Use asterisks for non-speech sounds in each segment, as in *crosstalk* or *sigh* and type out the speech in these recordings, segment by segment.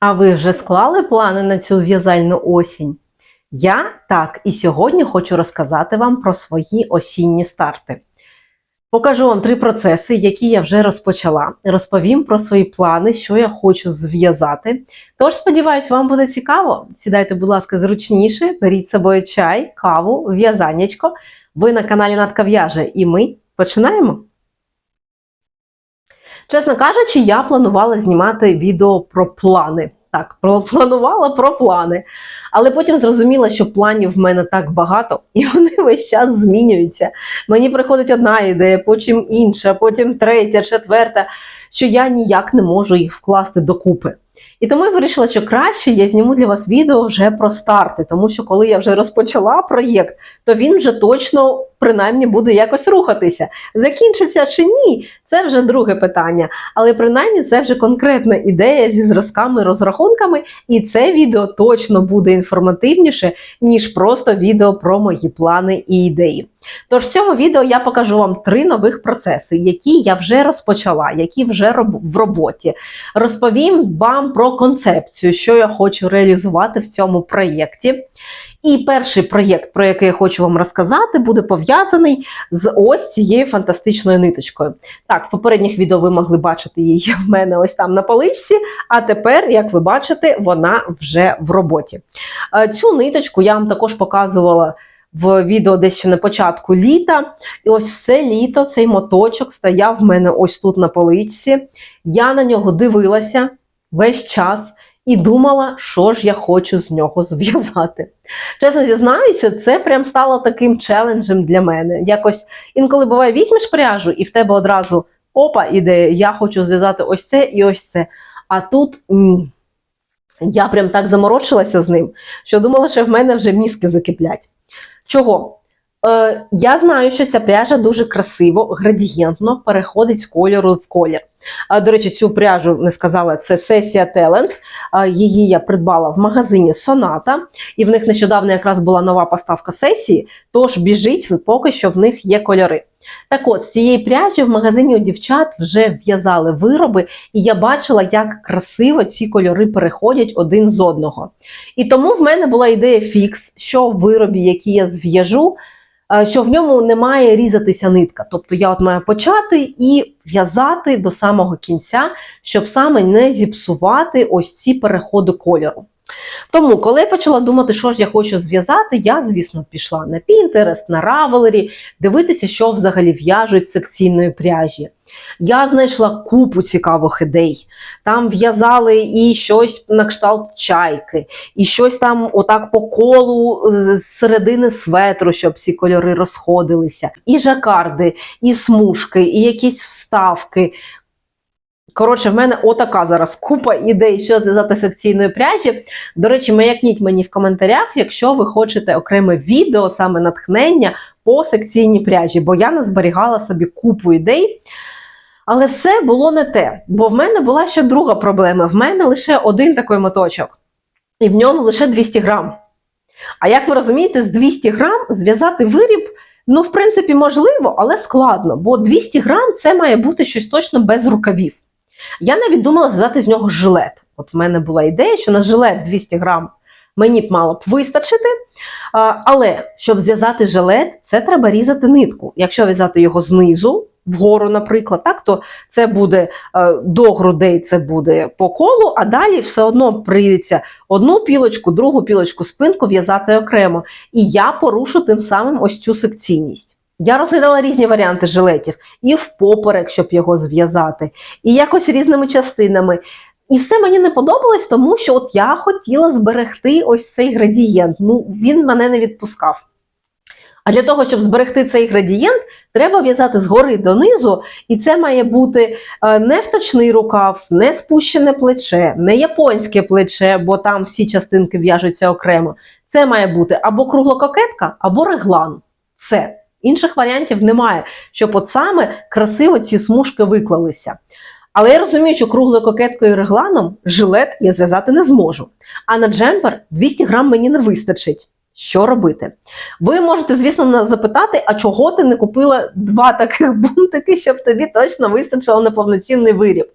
А ви вже склали плани на цю в'язальну осінь? Я так, і сьогодні хочу розказати вам про свої осінні старти. Покажу вам три процеси, які я вже розпочала. Розповім про свої плани, що я хочу зв'язати. Тож, сподіваюсь, вам буде цікаво. Сідайте, будь ласка, зручніше, беріть з собою чай, каву, в'язаннячко. Ви на каналі Натка В'яже, і ми починаємо. Чесно кажучи, я планувала знімати відео про плани. Так, *laughs* планувала про плани. Але потім зрозуміла, що планів в мене так багато, і *laughs* вони весь час змінюються. Мені приходить одна ідея, потім інша, потім третя, четверта, що я ніяк не можу їх вкласти докупи. І тому я вирішила, що краще я зніму для вас відео вже про старти, тому що коли я вже розпочала проєкт, то він вже точно принаймні буде якось рухатися. Закінчиться чи ні, це вже друге питання. Але принаймні це вже конкретна ідея зі зразками, розрахунками, і це відео точно буде інформативніше, ніж просто відео про мої плани і ідеї. Тож в цьому відео я покажу вам три нових процеси, які я вже розпочала, які вже роб- в роботі. Розповім вам про концепцію, що я хочу реалізувати в цьому проєкті. І перший проєкт, про який я хочу вам розказати, буде пов'язаний з ось цією фантастичною ниточкою. Так, в попередніх відео ви могли бачити її в мене ось там на поличці, а тепер, як ви бачите, вона вже в роботі. Е, Цю ниточку я вам також показувала в відео десь ще на початку літа. І ось все літо цей моточок стояв в мене ось тут на поличці. Я на нього дивилася весь час і думала, що ж я хочу з нього зв'язати. Чесно зізнаюся, це прям стало таким челенджем для мене. Якось інколи буває, візьмеш пряжу, і в тебе одразу опа, ідея, я хочу зв'язати ось це і ось це. А тут ні. Я прям так заморочилася з ним, що думала, що в мене вже мізки закиплять. Чого? Е, я знаю, що ця пряжа дуже красиво, градієнтно переходить з кольору в колір. А, до речі, цю пряжу не сказала, це сесія. А, Її я придбала в магазині Соната, і в них нещодавно якраз була нова поставка сесії, тож біжить поки що в них є кольори. Так от, з цієї пряжі в магазині у дівчат вже в'язали вироби, і я бачила, як красиво ці кольори переходять один з одного. І тому в мене була ідея фікс, що в виробі, який я зв'яжу, що в ньому не має різатися нитка. Тобто я от маю почати і в'язати до самого кінця, щоб саме не зіпсувати ось ці переходи кольору. Тому, коли я почала думати, що ж я хочу зв'язати, я, звісно, пішла на Pinterest, на Ravelry, дивитися, що взагалі в'яжуть секційної пряжі. Я знайшла купу цікавих ідей. Там в'язали і щось на кшталт чайки, і щось там отак по колу е, з середини светру, щоб ці кольори розходилися, і жакарди, і смужки, і якісь вставки. Коротше, в мене отака зараз купа ідей, що зв'язати з пряжі. До речі, маякніть мені в коментарях, якщо ви хочете окреме відео, саме натхнення по секційній пряжі, бо я назберігала собі купу ідей. Але все було не те, бо в мене була ще друга проблема. В мене лише один такий моточок, і в ньому лише 200 грам. А як ви розумієте, з 200 грам зв'язати виріб, ну, в принципі, можливо, але складно, бо 200 грам це має бути щось точно без рукавів. Я навіть думала зв'язати з нього жилет. От в мене була ідея, що на жилет 200 грам мені б мало б вистачити. Але щоб зв'язати жилет, це треба різати нитку. Якщо в'язати його знизу, вгору, наприклад, так, то це буде е, до грудей, це буде по колу, а далі все одно прийдеться одну пілочку, другу пілочку, спинку в'язати окремо. І я порушу тим самим ось цю секційність. Я розглядала різні варіанти жилетів, і впоперек, щоб його зв'язати, і якось різними частинами. І все мені не подобалось, тому що от я хотіла зберегти ось цей градієнт. Ну, він мене не відпускав. А для того, щоб зберегти цей градієнт, треба в'язати згори донизу, і це має бути е, не втачний рукав, не спущене плече, не японське плече, бо там всі частинки в'яжуться окремо. Це має бути або круглококетка, або реглан. Все. Інших варіантів немає, щоб от саме красиво ці смужки виклалися. Але я розумію, що круглою кокеткою і регланом жилет я зв'язати не зможу. А на джемпер 200 грам мені не вистачить. Що робити? Ви можете, звісно, запитати, а чого ти не купила два таких *laughs* бунтики, щоб тобі точно вистачило на повноцінний виріб.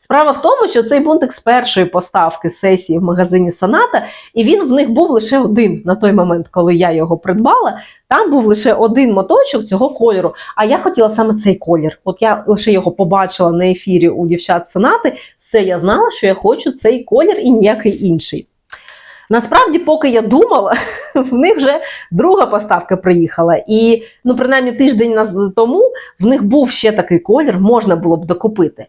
Справа в тому, що цей бунтик з першої поставки сесії в магазині Соната, і він в них був лише один на той момент, коли я його придбала. Там був лише один моточок цього кольору. А я хотіла саме цей колір. От я лише його побачила на ефірі у дівчат Сонати. Все, я знала, що я хочу цей колір і ніякий інший. Насправді, поки я думала, *laughs* в них вже друга поставка приїхала. І, ну, принаймні, тиждень тому в них був ще такий колір, можна було б докупити.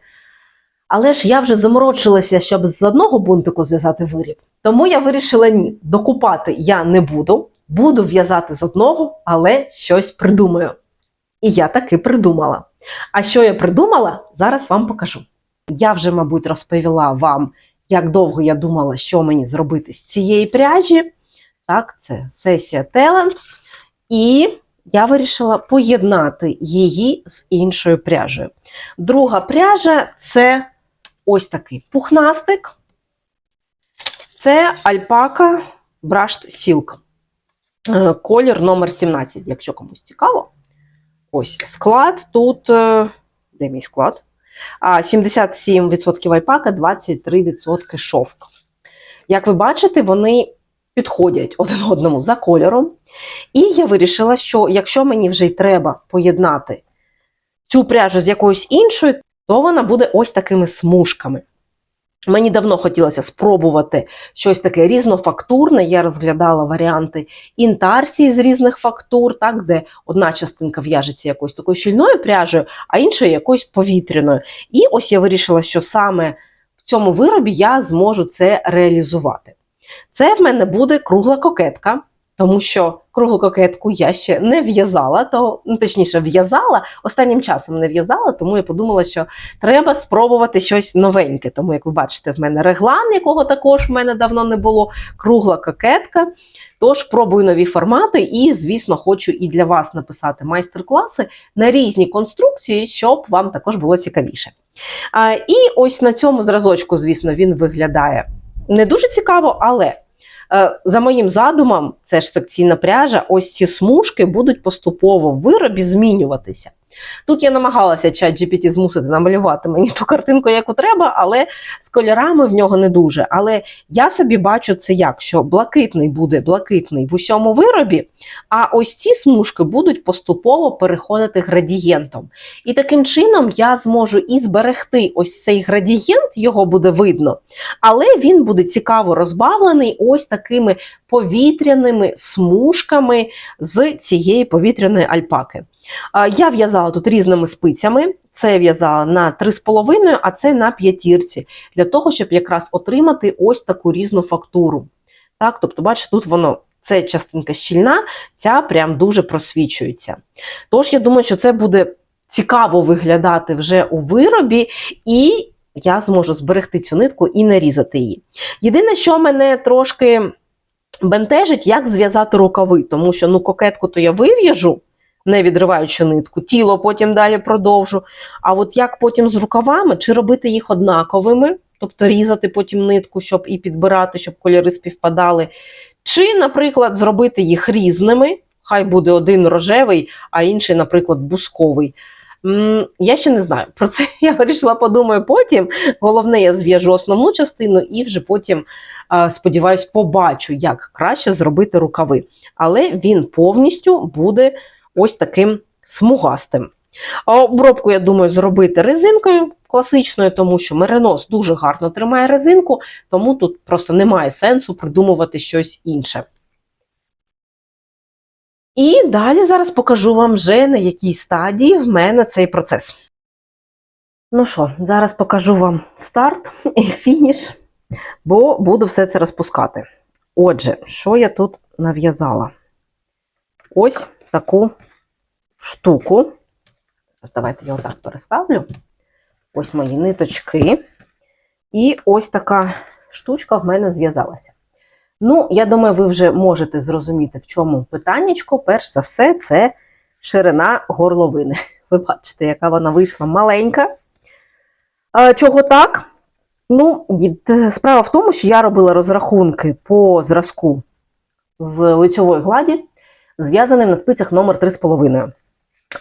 Але ж я вже заморочилася, щоб з одного бунтику зв'язати виріб. Тому я вирішила ні, докупати я не буду. Буду в'язати з одного, але щось придумаю. І я таки придумала. А що я придумала, зараз вам покажу. Я вже, мабуть, розповіла вам, як довго я думала, що мені зробити з цієї пряжі. Так, це сесія Talent. І я вирішила поєднати її з іншою пряжею. Друга пряжа це ось такий пухнастик. Це альпака Brushed Silk. Е, Колір номер 17, якщо комусь цікаво. Ось склад тут. е, Де мій склад? А, 77% вайпака, 23% шовк. Як ви бачите, вони підходять один одному за кольором. І я вирішила, що якщо мені вже й треба поєднати цю пряжу з якоюсь іншою, то вона буде ось такими смужками. Мені давно хотілося спробувати щось таке різнофактурне. Я розглядала варіанти інтарсії з різних фактур, так, де одна частинка в'яжеться якоюсь такою щільною пряжею, а інша якоюсь повітряною. І ось я вирішила, що саме в цьому виробі я зможу це реалізувати. Це в мене буде кругла кокетка, тому що круглу кокетку я ще не в'язала, то ну, точніше, в'язала останнім часом не в'язала, тому я подумала, що треба спробувати щось новеньке. Тому, як ви бачите, в мене реглан, якого також в мене давно не було, кругла кокетка. Тож пробую нові формати, і, звісно, хочу і для вас написати майстер-класи на різні конструкції, щоб вам також було цікавіше. А, і ось на цьому зразочку, звісно, він виглядає не дуже цікаво, але. Е, За моїм задумом, це ж секційна пряжа, ось ці смужки будуть поступово в виробі змінюватися. Тут я намагалася чат GPT змусити намалювати мені ту картинку, яку треба, але з кольорами в нього не дуже. Але я собі бачу це як, що блакитний буде блакитний в усьому виробі, а ось ці смужки будуть поступово переходити градієнтом. І таким чином я зможу і зберегти ось цей градієнт, його буде видно, але він буде цікаво розбавлений ось такими повітряними смужками з цієї повітряної альпаки. Я в'язала тут різними спицями. Це в'язала на 3,5, а це на п'ятірці, для того, щоб якраз отримати ось таку різну фактуру. Так, тобто, бачите, тут воно. Це частинка щільна, ця прям дуже просвічується. Тож, я думаю, що це буде цікаво виглядати вже у виробі, і я зможу зберегти цю нитку і нарізати її. Єдине, що мене трошки бентежить, як зв'язати рукави, тому що ну, кокетку то я вив'яжу, не відриваючи нитку, тіло потім далі продовжу. А от як потім з рукавами, чи робити їх однаковими, тобто різати потім нитку, щоб і підбирати, щоб кольори співпадали, чи, наприклад, зробити їх різними, хай буде один рожевий, а інший, наприклад, бусковий. Я ще не знаю. Про це *laughs* я вирішила подумаю потім. Головне, я зв'яжу основну частину і вже потім, сподіваюсь, побачу, як краще зробити рукави. Але він повністю буде ось таким смугастим. А обробку, я думаю, зробити резинкою класичною, тому що меринос дуже гарно тримає резинку, тому тут просто немає сенсу придумувати щось інше. І далі зараз покажу вам вже на якій стадії в мене цей процес. Ну що, зараз покажу вам старт і фініш, бо буду все це розпускати. Отже, що я тут нав'язала? Ось таку штуку. Давайте я отак переставлю. Ось мої ниточки. І ось така штучка в мене зв'язалася. Ну, я думаю, ви вже можете зрозуміти, в чому питаннячко. Перш за все, це ширина горловини. *laughs* Ви бачите, яка вона вийшла маленька. Чого так? Ну, справа в тому, що я робила розрахунки по зразку з лицьової гладі, зв'язаним на спицях номер 3,5.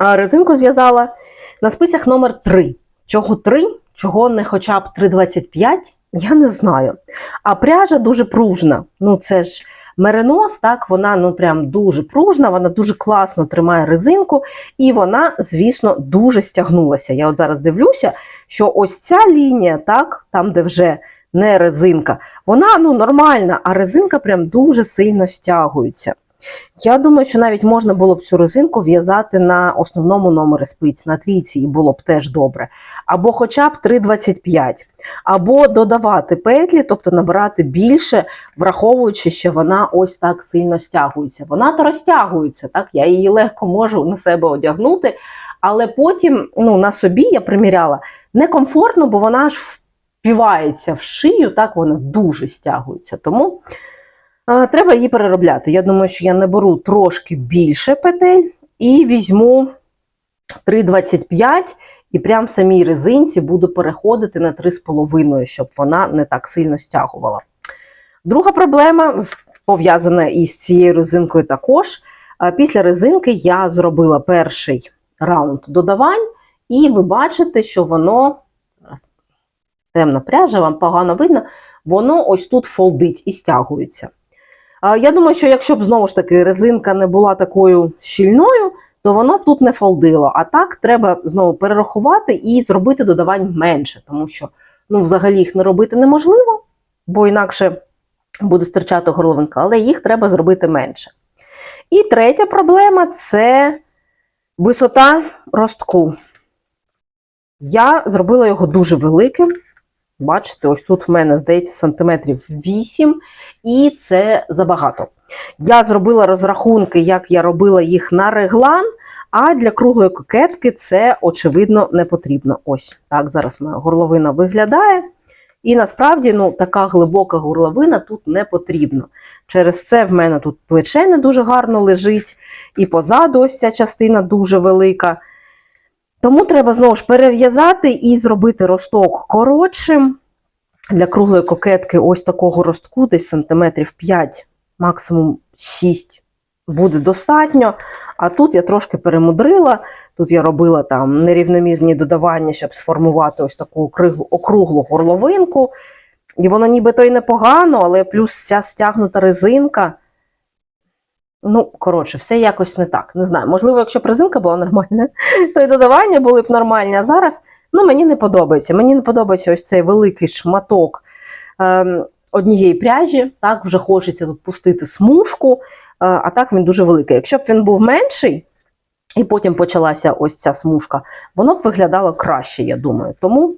Резинку зв'язала на спицях номер 3. Чого 3, чого не хоча б 3,25, я не знаю. А пряжа дуже пружна. Ну, це ж меринос, так, вона ну прям дуже пружна, вона дуже класно тримає резинку, і вона, звісно, дуже стягнулася. Я от зараз дивлюся, що ось ця лінія, так, там, де вже не резинка, вона ну, нормальна, а резинка прям дуже сильно стягується. Я думаю, що навіть можна було б цю резинку в'язати на основному номері спиць, на трійці, і було б теж добре. Або хоча б 3,25, або додавати петлі, тобто набирати більше, враховуючи, що вона ось так сильно стягується. Вона то розтягується, так? я її легко можу на себе одягнути, але потім ну, на собі я приміряла некомфортно, бо вона ж впівається в шию, так вона дуже стягується. Тому треба її переробляти. Я думаю, що я наберу трошки більше петель і візьму 3,25 і прям в самій резинці буду переходити на 3,5, щоб вона не так сильно стягувала. Друга проблема пов'язана із цією резинкою також. Після резинки я зробила перший раунд додавань, і ви бачите, що воно темна пряжа, вам погано видно, воно ось тут фолдить і стягується. Я думаю, що якщо б знову ж таки резинка не була такою щільною, то воно б тут не фолдило. А так треба знову перерахувати і зробити додавань менше, тому що ну, взагалі їх не робити неможливо, бо інакше буде стирчати горловинка, але їх треба зробити менше. І третя проблема це висота ростку. Я зробила його дуже великим. Бачите, ось тут в мене, здається, сантиметрів 8, і це забагато. Я зробила розрахунки, як я робила їх на реглан, а для круглої кокетки це, очевидно, не потрібно. Ось так зараз моя горловина виглядає. І насправді ну, така глибока горловина тут не потрібна. Через це в мене тут плече не дуже гарно лежить, і позаду ось ця частина дуже велика. Тому треба знову ж перев'язати і зробити росток коротшим. Для круглої кокетки ось такого ростку, десь сантиметрів 5, максимум 6 буде достатньо. А тут я трошки перемудрила. Тут я робила там нерівномірні додавання, щоб сформувати ось таку округлу, горловинку. І воно нібито й непогано, але плюс ця стягнута резинка. Ну, коротше, все якось не так. Не знаю. Можливо, якщо б резинка була нормальна, *laughs* то й додавання були б нормальні. А зараз ну, мені не подобається. Мені не подобається ось цей великий шматок ем, однієї пряжі. Так, вже хочеться тут пустити смужку, е, а так він дуже великий. Якщо б він був менший, і потім почалася ось ця смужка, воно б виглядало краще, я думаю. Тому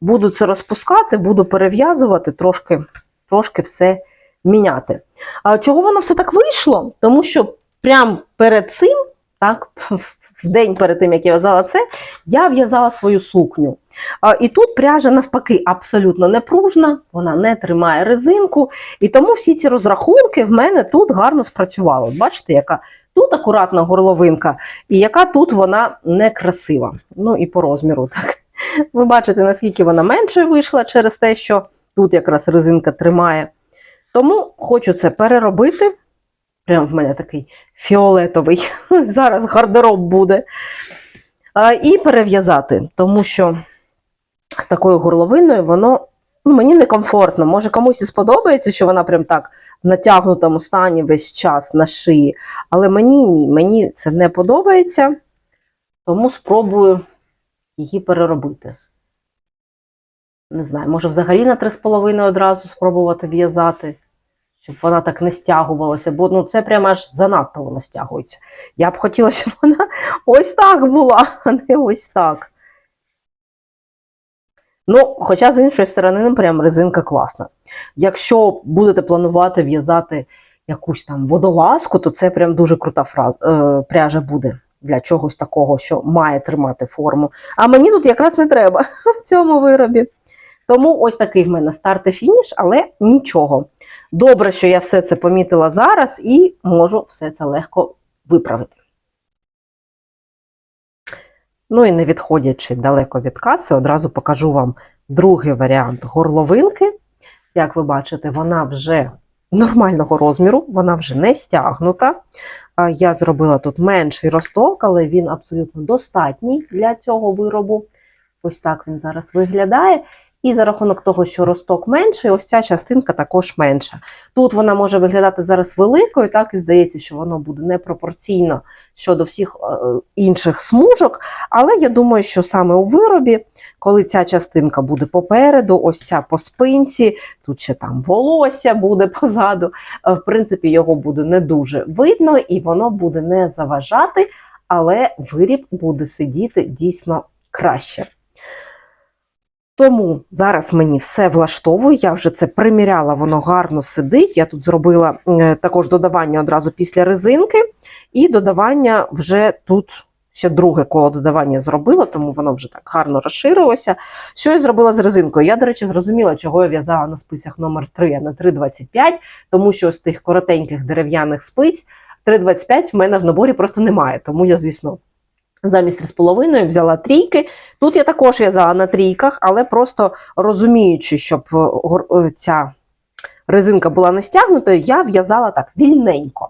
буду це розпускати, буду перев'язувати, трошки, трошки все міняти. А чого воно все так вийшло? Тому що прямо перед цим, так, *laughs* в день перед тим, як я в'язала це, я в'язала свою сукню. А, І тут пряжа навпаки абсолютно не пружна, вона не тримає резинку. І тому всі ці розрахунки в мене тут гарно спрацювали. Бачите, яка тут акуратна горловинка, і яка тут вона некрасива. Ну і по розміру. так. Ви бачите, наскільки вона меншою вийшла через те, що тут якраз резинка тримає. Тому хочу це переробити. Прям в мене такий фіолетовий. *laughs* Зараз гардероб буде. І перев'язати, тому що з такою горловиною воно ну, мені некомфортно. Може, комусь і сподобається, що вона прям так в натягнутому стані весь час на шиї. Але мені ні, мені це не подобається, тому спробую її переробити. Не знаю, може взагалі на 3,5 одразу спробувати в'язати, щоб вона так не стягувалася, бо ну, це прямо аж занадто воно стягується. Я б хотіла, щоб вона ось так була, а не ось так. Ну, хоча з іншої сторони, ну, прям резинка класна. Якщо будете планувати в'язати якусь там водолазку, то це прям дуже крута фраз, е, пряжа буде для чогось такого, що має тримати форму. А мені тут якраз не треба *laughs* в цьому виробі. Тому ось такий в мене старт і фініш, але нічого. Добре, що я все це помітила зараз і можу все це легко виправити. Ну і не відходячи далеко від каси, одразу покажу вам другий варіант горловинки. Як ви бачите, вона вже нормального розміру, вона вже не стягнута. Я зробила тут менший росток, але він абсолютно достатній для цього виробу. Ось так він зараз виглядає. І за рахунок того, що росток менший, ось ця частинка також менша. Тут вона може виглядати зараз великою, так і здається, що воно буде непропорційно щодо всіх е, інших смужок. Але я думаю, що саме у виробі, коли ця частинка буде попереду, ось ця по спинці, тут ще там волосся буде позаду. е, В принципі, його буде не дуже видно і воно буде не заважати, але виріб буде сидіти дійсно краще. Тому зараз мені все влаштовує, я вже це приміряла, воно гарно сидить. Я тут зробила е, також додавання одразу після резинки, і додавання вже тут ще друге коло додавання зробила, тому воно вже так гарно розширилося. Що я зробила з резинкою? Я, до речі, зрозуміла, чого я в'язала на спицях номер 3, а не 3,25, тому що з тих коротеньких дерев'яних спиць 3,25 в мене в наборі просто немає. Тому я, звісно, замість 3,5 взяла трійки. Тут я також в'язала на трійках, але просто розуміючи, щоб е, е, ця резинка була не стягнутою, я в'язала так вільненько.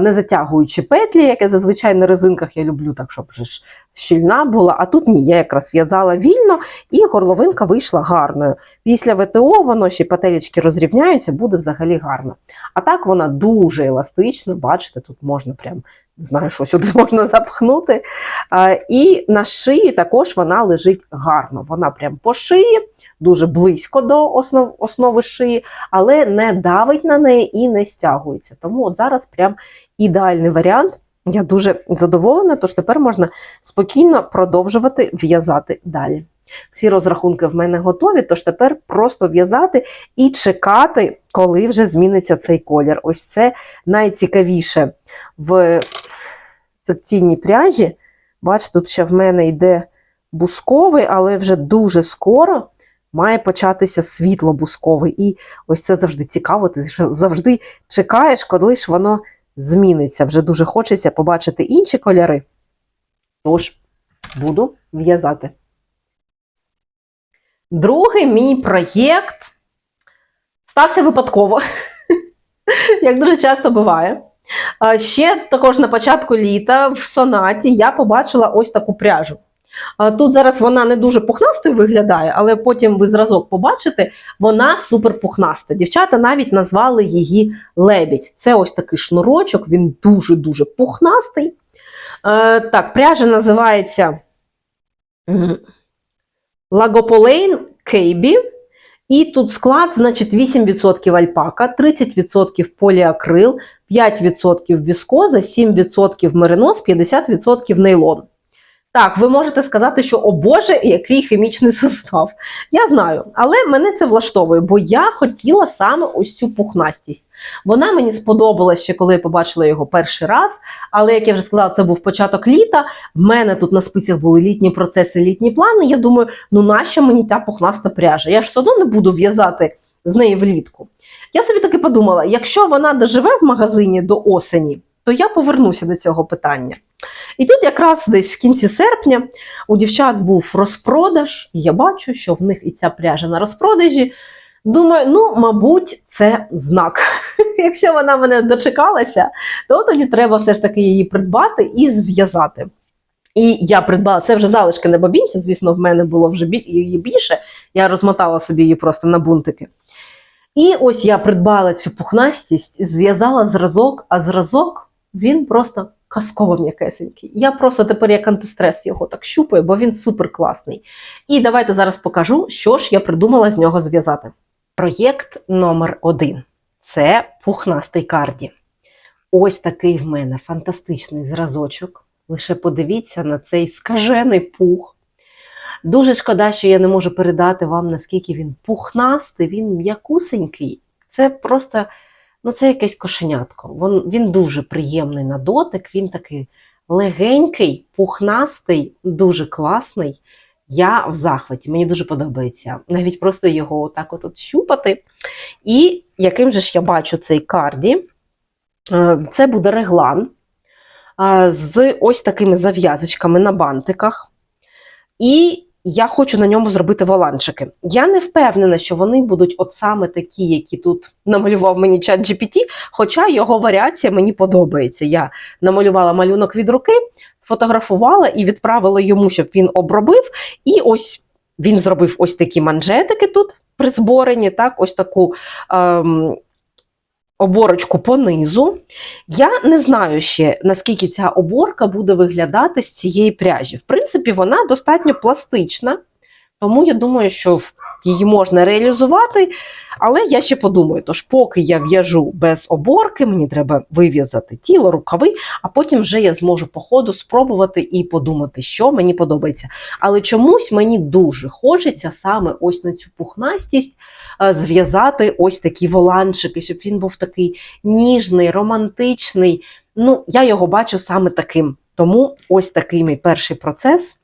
Не затягуючи петлі, як я зазвичай на резинках я люблю, так щоб вже ж щільна була. А тут ні, я якраз в'язала вільно, і горловинка вийшла гарною. Після ВТО воно ще петелечки розрівняються, буде взагалі гарно. А так вона дуже еластична, бачите, тут можна прям знаю, що сюди *laughs* можна запхнути. І на шиї також вона лежить гарно. Вона прям по шиї, дуже близько до основ, основи шиї, але не давить на неї і не стягується. Тому от зараз прям ідеальний варіант. Я дуже задоволена, тож тепер можна спокійно продовжувати в'язати далі. Всі розрахунки в мене готові, тож тепер просто в'язати і чекати, коли вже зміниться цей колір. Ось це найцікавіше в секційній пряжі. Бачите, тут ще в мене йде бусковий, але вже дуже скоро має початися світло-бусковий. І ось це завжди цікаво. Ти завжди чекаєш, коли ж воно зміниться. Вже дуже хочеться побачити інші кольори. Тож буду в'язати. Другий мій проєкт стався випадково, *laughs* як дуже часто буває. Ще також на початку літа в сонаті я побачила ось таку пряжу. Тут зараз вона не дуже пухнастою виглядає, але потім ви зразок побачите, вона супер пухнаста. Дівчата навіть назвали її лебідь. Це ось такий шнурочок, він дуже-дуже пухнастий. Так, пряжа називається Лагополейн Кейбі. І тут склад, значить, 8% альпака, 30% поліакрил, 5% віскоза, 7% меринос, 50% нейлон. Так, ви можете сказати, що о Боже, який хімічний состав. Я знаю, але мене це влаштовує, бо я хотіла саме ось цю пухнастість. Вона мені сподобалась ще коли я побачила його перший раз. Але як я вже сказала, це був початок літа. В мене тут на спицях були літні процеси, літні плани. Я думаю, ну нащо мені та пухнаста пряжа? Я ж все одно не буду в'язати з неї влітку. Я собі таки подумала: якщо вона доживе в магазині до осені, то я повернуся до цього питання. І тут якраз десь в кінці серпня у дівчат був розпродаж, і я бачу, що в них і ця пряжа на розпродажі. Думаю, ну, мабуть, це знак. *laughs* Якщо вона мене дочекалася, то тоді треба все ж таки її придбати і зв'язати. І я придбала це вже залишки на бобінці, звісно, в мене було вже її більше. Я розмотала собі її просто на бунтики. І ось я придбала цю пухнастість, зв'язала зразок, а зразок він просто казково м'якесенький. Я просто тепер як антистрес його так щупаю, бо він супер класний. І давайте зараз покажу, що ж я придумала з нього зв'язати. Проєкт номер один це пухнастий карді. Ось такий в мене фантастичний зразочок. Лише подивіться на цей скажений пух. Дуже шкода, що я не можу передати вам, наскільки він пухнастий, він м'якусенький. Це просто ну, це якесь кошенятко. Він, він дуже приємний на дотик, він такий легенький, пухнастий, дуже класний. Я в захваті, мені дуже подобається. Навіть просто його отак от, щупати. І яким же ж я бачу цей карді? Е, Це буде реглан е, з ось такими зав'язочками на бантиках. І я хочу на ньому зробити воланчики. Я не впевнена, що вони будуть от саме такі, які тут намалював мені чат GPT, хоча його варіація мені подобається. Я намалювала малюнок від руки, сфотографувала і відправила йому, щоб він обробив. І ось він зробив ось такі манжетики тут при зборенні, так, ось таку ем, оборочку по низу. Я не знаю ще, наскільки ця оборка буде виглядати з цієї пряжі. В принципі, вона достатньо пластична, тому я думаю, що її можна реалізувати. Але я ще подумаю, тож поки я в'яжу без оборки, мені треба вив'язати тіло, рукави, а потім вже я зможу по ходу спробувати і подумати, що мені подобається. Але чомусь мені дуже хочеться саме ось на цю пухнастість зв'язати ось такі воланчики, щоб він був такий ніжний, романтичний. Ну, я його бачу саме таким. Тому ось такий мій перший процес,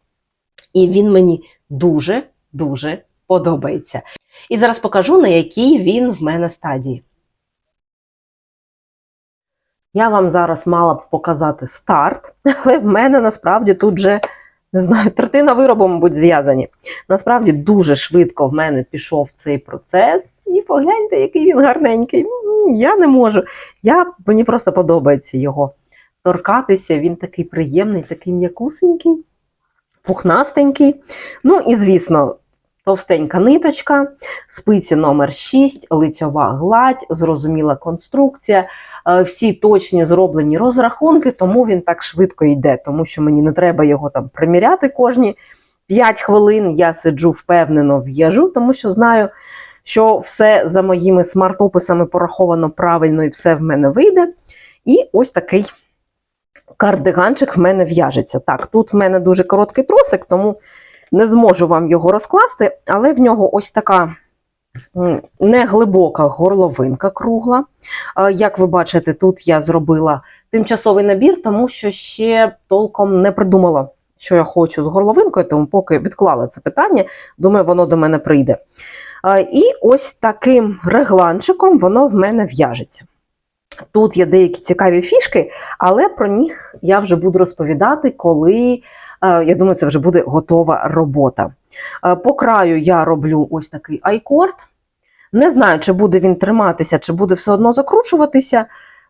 і він мені дуже-дуже подобається. І зараз покажу, на якій він в мене стадії. Я вам зараз мала б показати старт, *laughs* але в мене насправді тут вже, не знаю, третина виробу, мабуть, зв'язані. Насправді дуже швидко в мене пішов цей процес. І погляньте, який він гарненький. Я не можу. Я, мені просто подобається його торкатися. Він такий приємний, такий м'якусенький, пухнастенький. Ну і, звісно, товстенька ниточка, спиці номер 6, лицьова гладь, зрозуміла конструкція. Е, Всі точні зроблені розрахунки, тому він так швидко йде, тому що мені не треба його там приміряти кожні 5 хвилин. Я сиджу впевнено в'яжу, тому що знаю, що все за моїми смарт-описами пораховано правильно і все в мене вийде. І ось такий кардиганчик в мене в'яжеться. Так, тут в мене дуже короткий тросик, тому не зможу вам його розкласти, але в нього ось така неглибока горловинка кругла. Як ви бачите, тут я зробила тимчасовий набір, тому що ще толком не придумала, що я хочу з горловинкою, тому поки відклала це питання, думаю, воно до мене прийде. І ось таким регланчиком воно в мене в'яжеться. Тут є деякі цікаві фішки, але про них я вже буду розповідати, коли я думаю, це вже буде готова робота. Е, По краю я роблю ось такий айкорд. Не знаю, чи буде він триматися, чи буде все одно закручуватися.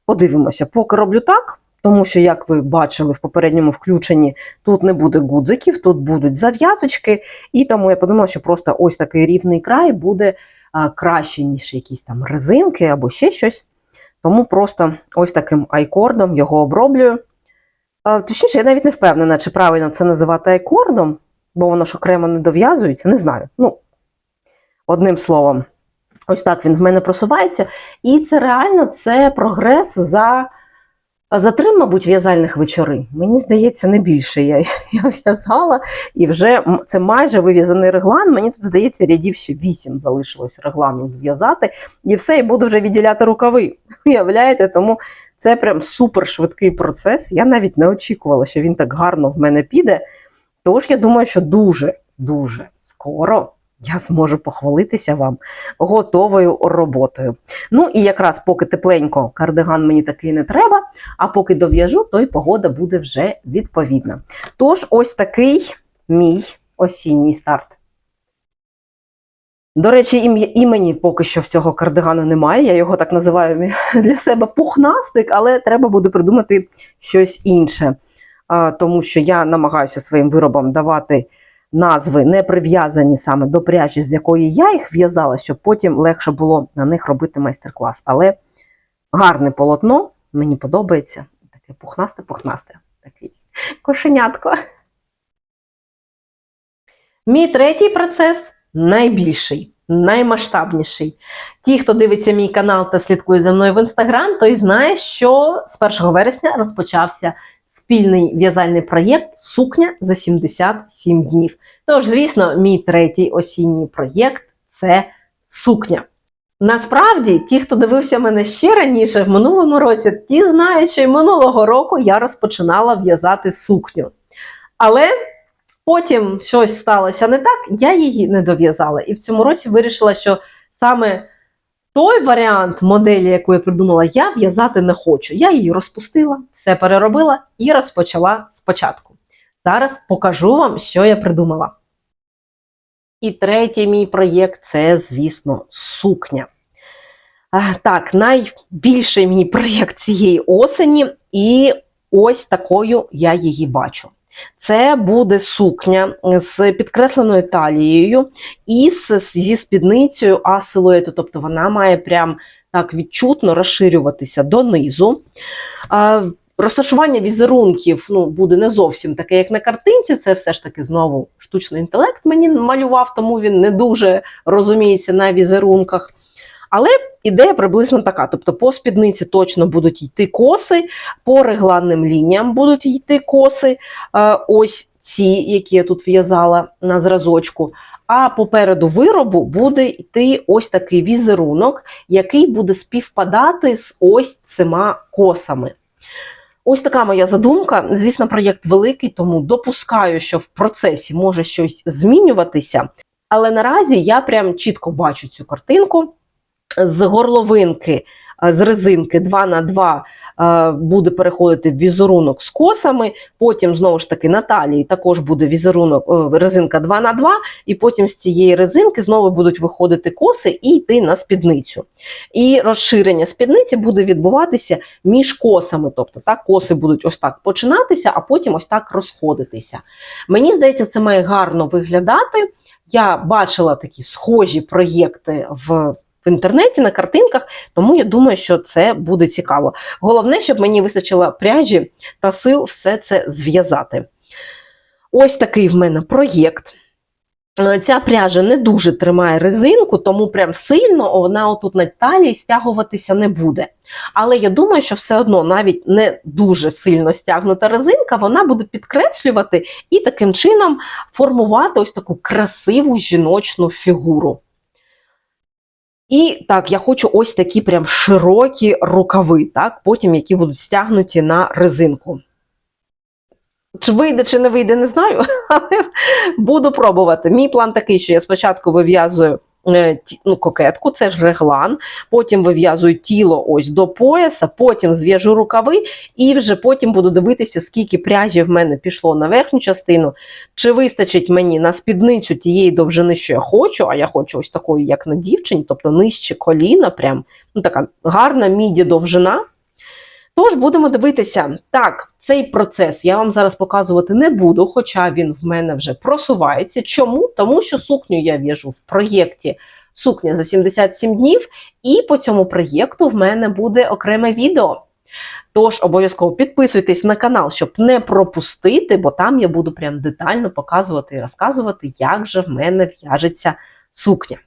Подивимося, поки роблю так, тому що, як ви бачили в попередньому включенні, тут не буде гудзиків, тут будуть зав'язочки, і тому я подумала, що просто ось такий рівний край буде е, краще, ніж якісь там резинки або ще щось. Тому просто ось таким айкордом його оброблюю. Точніше, я навіть не впевнена, чи правильно це називати айкордом, бо воно ж окремо не дов'язується, не знаю. Ну, одним словом, ось так він в мене просувається. І це реально це прогрес за, за три, мабуть, в'язальних вечори. Мені здається, не більше я, *laughs* я в'язала, і вже це майже вив'язаний реглан. Мені тут здається, рядів ще вісім залишилось реглану зв'язати, і все, і буду вже відділяти рукави. *laughs* Уявляєте, тому це прям супер швидкий процес. Я навіть не очікувала, що він так гарно в мене піде. Тож я думаю, що дуже, дуже скоро я зможу похвалитися вам готовою роботою. Ну і якраз поки тепленько, кардиган мені такий не треба, а поки дов'яжу, то й погода буде вже відповідна. Тож, ось такий мій осінній старт. До речі, імені поки що в цього кардигану немає. Я його так називаю *laughs* для себе пухнастик, але треба буде придумати щось інше. Тому що я намагаюся своїм виробам давати назви, не прив'язані саме до пряжі, з якої я їх в'язала, щоб потім легше було на них робити майстер-клас. Але гарне полотно, мені подобається. Таке пухнасте-пухнасте. Такий кошенятко. Мій третій процес найбільший, наймасштабніший. Ті, хто дивиться мій канал та слідкує за мною в інстаграм, той знає, що з 1 вересня розпочався спільний в'язальний проєкт Сукня за 77 днів. Тож, звісно, мій третій осінній проєкт це сукня. Насправді, ті, хто дивився мене ще раніше в минулому році, ті знають, що й минулого року я розпочинала в'язати сукню. Але потім щось сталося не так, я її не дов'язала. І в цьому році вирішила, що саме той варіант моделі, яку я придумала, я в'язати не хочу. Я її розпустила, все переробила і розпочала спочатку. Зараз покажу вам, що я придумала. І третій мій проєкт це, звісно, сукня. Так, найбільший мій *laughs* проєкт цієї осені, і ось такою я її бачу. Це буде сукня з підкресленою талією і зі спідницею а тобто вона має прям так відчутно розширюватися донизу. Розташування візерунків ну, буде не зовсім таке, як на картинці. Це все ж таки знову штучний інтелект мені малював, тому він не дуже розуміється на візерунках. Але ідея приблизно така: тобто, по спідниці точно будуть йти коси, по регланним лініям будуть йти коси. е, Ось ці, які я тут в'язала на зразочку. А попереду виробу буде йти ось такий візерунок, який буде співпадати з ось цими косами. Ось така моя задумка. Звісно, проєкт великий, тому допускаю, що в процесі може щось змінюватися. Але наразі я прям чітко бачу цю картинку. З горловинки, е, з резинки 2 на 2 е, буде переходити в візерунок з косами. Потім, знову ж таки, на талії також буде візерунок, е, резинка 2 на 2 і потім з цієї резинки знову будуть виходити коси і йти на спідницю. І розширення спідниці буде відбуватися між косами. Тобто так, коси будуть ось так починатися, а потім ось так розходитися. Мені здається, це має гарно виглядати. Я бачила такі схожі проєкти в. В інтернеті на картинках, тому я думаю, що це буде цікаво. Головне, щоб мені вистачило пряжі та сил все це зв'язати. Ось такий в мене проєкт. Е, Ця пряжа не дуже тримає резинку, тому прям сильно вона отут на талії стягуватися не буде. Але я думаю, що все одно навіть не дуже сильно стягнута резинка, вона буде підкреслювати і таким чином формувати ось таку красиву жіночну фігуру. І так, я хочу ось такі прям широкі рукави, так, потім які будуть стягнуті на резинку. Чи вийде, чи не вийде, не знаю, *laughs* але буду пробувати. Мій план такий, що я спочатку вив'язую ну, кокетку, це ж реглан, потім вив'язую тіло ось до пояса, потім зв'яжу рукави, і вже потім буду дивитися, скільки пряжі в мене пішло на верхню частину, чи вистачить мені на спідницю тієї довжини, що я хочу, а я хочу ось такої, як на дівчині, тобто нижче коліна, прям ну, така гарна міді довжина. Тож будемо дивитися. Так, цей процес я вам зараз показувати не буду, хоча він в мене вже просувається. Чому? Тому що сукню я в'яжу в проєкті Сукня за 77 днів, і по цьому проєкту в мене буде окреме відео. Тож обов'язково підписуйтесь на канал, щоб не пропустити, бо там я буду прям детально показувати і розказувати, як же в мене в'яжеться сукня.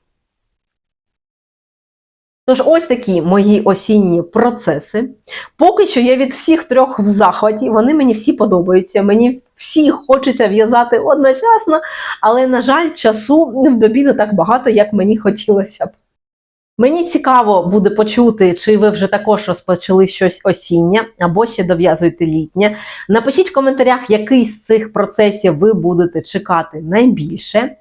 Тож, ось такі мої осінні процеси. Поки що я від всіх трьох в захваті, вони мені всі подобаються. Мені всі хочеться в'язати одночасно, але, на жаль, часу в добі не так багато, як мені хотілося б. Мені цікаво буде почути, чи ви вже також розпочали щось осіннє або ще дов'язуєте літнє. Напишіть в коментарях, який з цих процесів ви будете чекати найбільше.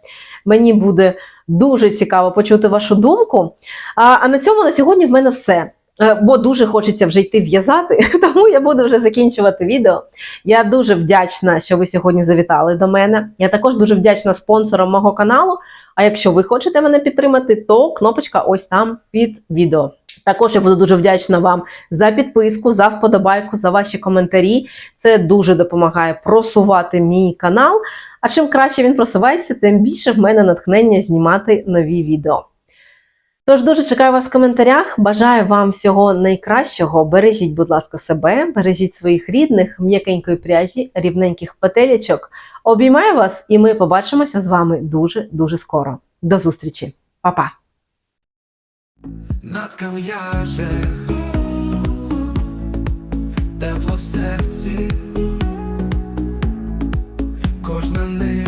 Мені буде дуже цікаво почути вашу думку. А, а на цьому на сьогодні в мене все. Е, Бо дуже хочеться вже йти в'язати, *laughs* тому я буду вже закінчувати відео. Я дуже вдячна, що ви сьогодні завітали до мене. Я також дуже вдячна спонсорам мого каналу. А якщо ви хочете мене підтримати, то кнопочка ось там під відео. Також я буду дуже вдячна вам за підписку, за вподобайку, за ваші коментарі. Це дуже допомагає просувати мій канал. А чим краще він просувається, тим більше в мене натхнення знімати нові відео. Тож дуже чекаю вас в коментарях. Бажаю вам всього найкращого. Бережіть, будь ласка, себе, бережіть своїх рідних, м'якенької пряжі, рівненьких петелечок. Обіймаю вас, і ми побачимося з вами дуже дуже скоро. До зустрічі, Па-па! Тепло в серці, кожна не.